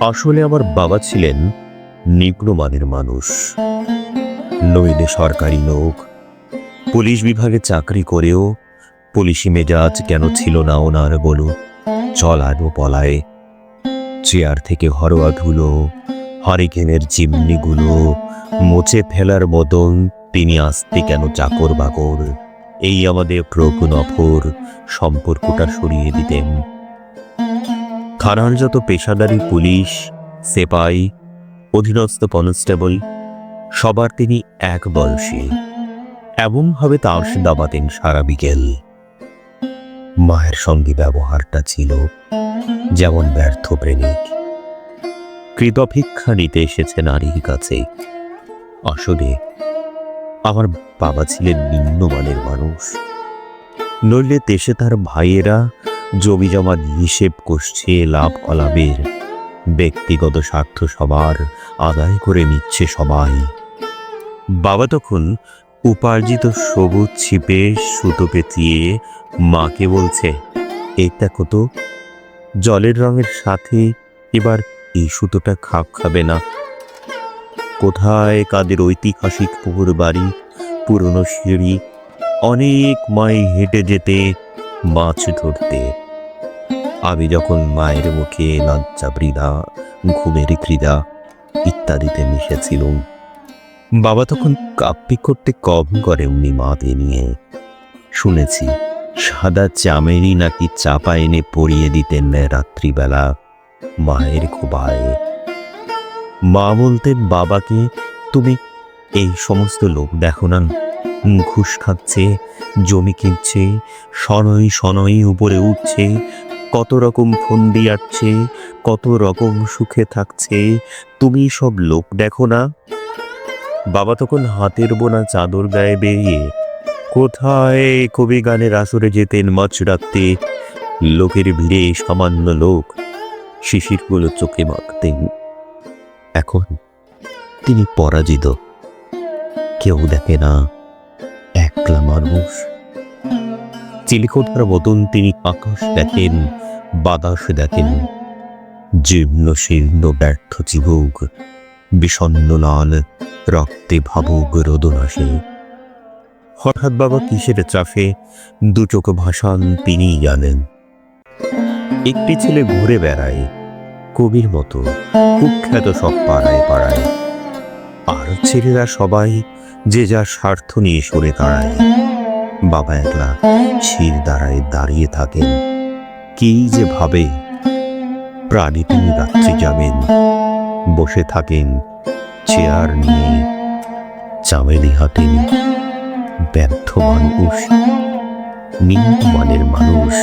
আসলে আমার বাবা ছিলেন নিম্নমানের মানুষ। নইলে সরকারি লোক। পুলিশ বিভাগে চাকরি করেও পুলিশি মেজাজ কেন ছিল না ওনার বলো চলানো পলায় চেয়ার থেকে হরোয়া ধুলো, হারিকেনের চিমনিগুলো মুছে ফেলার মতন তিনি আসতে কেন চাকর বাকর এই আমাদের প্রক নফর সম্পর্কটা সরিয়ে দিতেন। থানার যত পেশাদারি পুলিশ, সেপাই, অধীনস্থ কনস্টেবল, সবার তিনি এক বয়সী। এমনভাবে তাস দাবাতেন সারা বিকেল। মায়ের সঙ্গে ব্যবহারটা ছিল যেমন ব্যর্থ প্রেমিক। কৃতভিক্ষা নিতে এসেছে নারীর কাছে। আসলে আমার বাবা ছিলেন নিম্নমানের মানুষ। নইলে দেশে তার ভাইয়েরা জমি জমা হিসেব কষছে লাভ অলাভের ব্যক্তিগত স্বার্থ সবার আদায় করে নিচ্ছে সবাই। বাবা তখন উপার্জিত সবুজ ছিপে সুতো পেঁচিয়ে মাকে বলছে এটা কত জলের রঙের সাথে এবার এই সুতোটা খাপ খাবে না। কোথায় কাদের ঐতিহাসিক পুকুর বাড়ি, পুরনো সিঁড়ি, অনেক মাই হেঁটে যেতে মাছ ধরতে। আমি যখন মায়ের মুখে লজ্জা বৃদা ঘুমের ক্রীড়া ইত্যাদিতে মিশেছিলুম, বাবা তখন কাপ্পি করতে কম করে উনি মাতে নিয়ে। শুনেছি, সাদা চামেরি নাকি চাপা এনে পরিয়ে দিতেন রাত্রিবেলা মায়ের খোবায়। মা বলতেন, বাবাকে, তুমি এই সমস্ত লোক দেখো না? ঘুষ খাচ্ছে, জমি কিনছে সনই সনই উপরে উঠছে, কত রকম ফন্দি আটছে, কত রকম সুখে থাকছে, তুমি সব লোক দেখো না? বাবা তখন হাতের বোনা চাদর গায়ে বেরিয়ে, কোথায় কবি গানের আসরে যেতেন রাখতে লোকের ভিড়ে সামান্য লোক, শিশিরগুলো চোখে মাখতেন। এখন তিনি পরাজিত। কেউ দেখে না। একলা মানুষ। চিলিকোঠার মতন তিনি আকাশ দেখেন, বাতাস দেখেন। জীর্ণ শীর্ণ ব্যর্থ চিবুক বিষণ্ণ লাল, রক্তে ভাবুক রোদন আসে হঠাৎ বাবা কিসের চাফে দু চোখ ভাসান তিনিই জানেন। একটি ছেলে ঘুরে বেড়ায়, কবির মতো, কুখ্যাত সব পাড়ায় পাড়ায়। আর ছেলেরা সবাই যে যার স্বার্থ নিয়ে সরে দাঁড়ায়। বাবা একলা শির দাঁড়ায় দাঁড়িয়ে থাকেন। কি যে ভাবে প্রাণী তিনি রাত্রি যাবেন বসে থাকেন চেয়ার নিয়ে চামেলি হাতেন ব্যর্থ মানুষ, নিম্নমানের মানুষ।